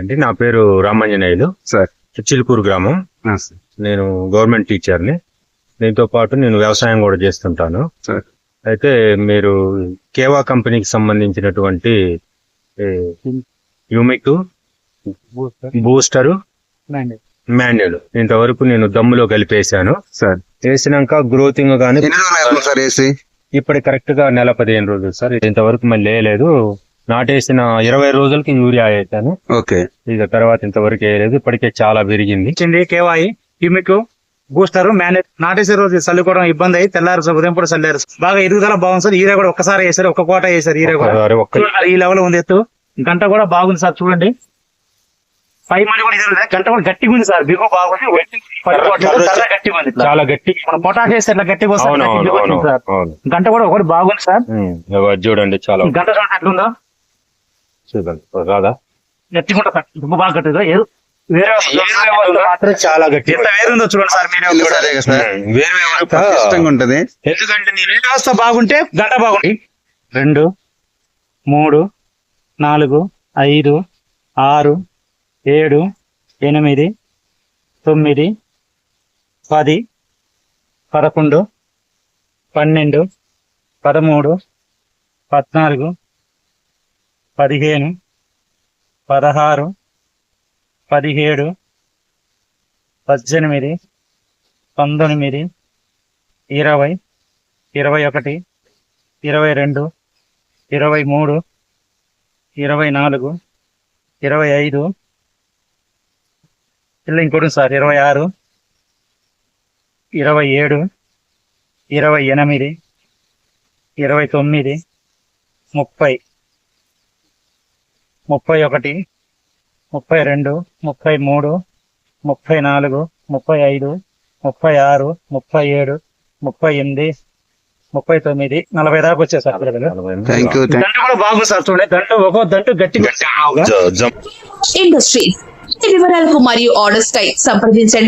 అండి నా పేరు రామాంజనేయులు. సార్. చిలుకూరు గ్రామం. నేను గవర్నమెంట్ టీచర్ని. దీంతో పాటు నేను వ్యవసాయం కూడా చేస్తుంటాను. సార్. అయితే మీరు కేవా కంపెనీకి సంబంధించినటువంటి యూమిక్ బూస్టర్. మాన్యువల్ ఇంతవరకు నేను దమ్ములో కలిపేశాను. సార్. వేసినాక గ్రోతింగ్ వేసి ఇప్పుడు కరెక్ట్గా నెల పదిహేను రోజులు సార్. ఇంతవరకు మళ్ళీ వేయలేదు. నాటేసిన ఇరవై రోజులకి యూరియా వేసాను. ఓకే. ఇక తర్వాత ఇంతవరకు వేయలేదు. ఇప్పటికే చాలా పెరిగింది. ఇచ్చింది కేవాయి యూమిక్ బూస్టర్ మేనేజ్ నాటేసే రోజు చల్లుకోవడం ఇబ్బంది అయ్యి తెల్లారు సార్ ఉదయం కూడా చల్లారు బాగా ఎదుగుదల బాగుంది సార్. ఈరే కూడా ఒక్కసారి వేసారు ఒక్క కోట వేసారు ఈరే కూడా. ఒకసారి ఈ లెవెల్ ఉంది ఎత్తు. గంట కూడా బాగుంది సార్ చూడండి. పై మళ్ళీ కూడా ఇదే ఉంది. గంట కూడా గట్టిగా ఉంది సార్. బిగు బాగుంది కర్ర గట్టిగా ఉంది. ఇట్లా. చాలా గట్టి మన పొటాష్ వేస్తే ఇట్లా గట్టిగా వస్తుంది? గంట కూడా ఒకటి బాగుంది సార్. చూడండి చాలా గంట చూడండి ఎట్లుందో. సార్. దుమ్ము బాగా గట్టిగా ఏరు వేరే మాత్రం చాలా గట్టి ఎంత వేరుందో చూడండి సార్ మీరే ఎందుకు ఒకసారి. అదే కదా సార్. ఉమ్, వేరు వేరు ఇష్టంగా ఉంటది. ఎందుకంటే వ్యవస్థ బాగుంటే గంట బాగుంది రెండు మూడు నాలుగు ఐదు ఆరు ఏడు ఎనిమిది తొమ్మిది పది పదకొండు పన్నెండు పదమూడు పద్నాలుగు పదిహేను పదహారు పదిహేడు పద్దెనిమిది పంతొమ్మిది ఇరవై ఇరవై ఒకటి ఇరవై రెండు ఇరవై మూడు ఇరవై నాలుగు ఇరవై ఐదు ఇలా ఇంకోటి సార్ ఇరవై ఆరు ఇరవై ఏడు ఇరవై ఎనిమిది ఇరవై తొమ్మిది ముప్పై. ముప్పై ఒకటి ముప్పై రెండు ముప్పై మూడు ముప్పై నాలుగు ముప్పై ఐదు ముప్పై ఆరు ముప్పై ఏడు ముప్పై ఎనిమిది ముప్పై తొమ్మిది. నలభై దాకా వచ్చాయి సార్ పిల్లలు. థ్యాంక్ యూ థ్యాంక్ దంటు కూడా బాగుంది సార్ చూడండి. దంటు ఒక్కో దంటు గట్టిగా జ- జం- ఇండస్ట్రీస్ వివరాలకు మరియు ఆర్డర్స్ కై సంప్రదించండి.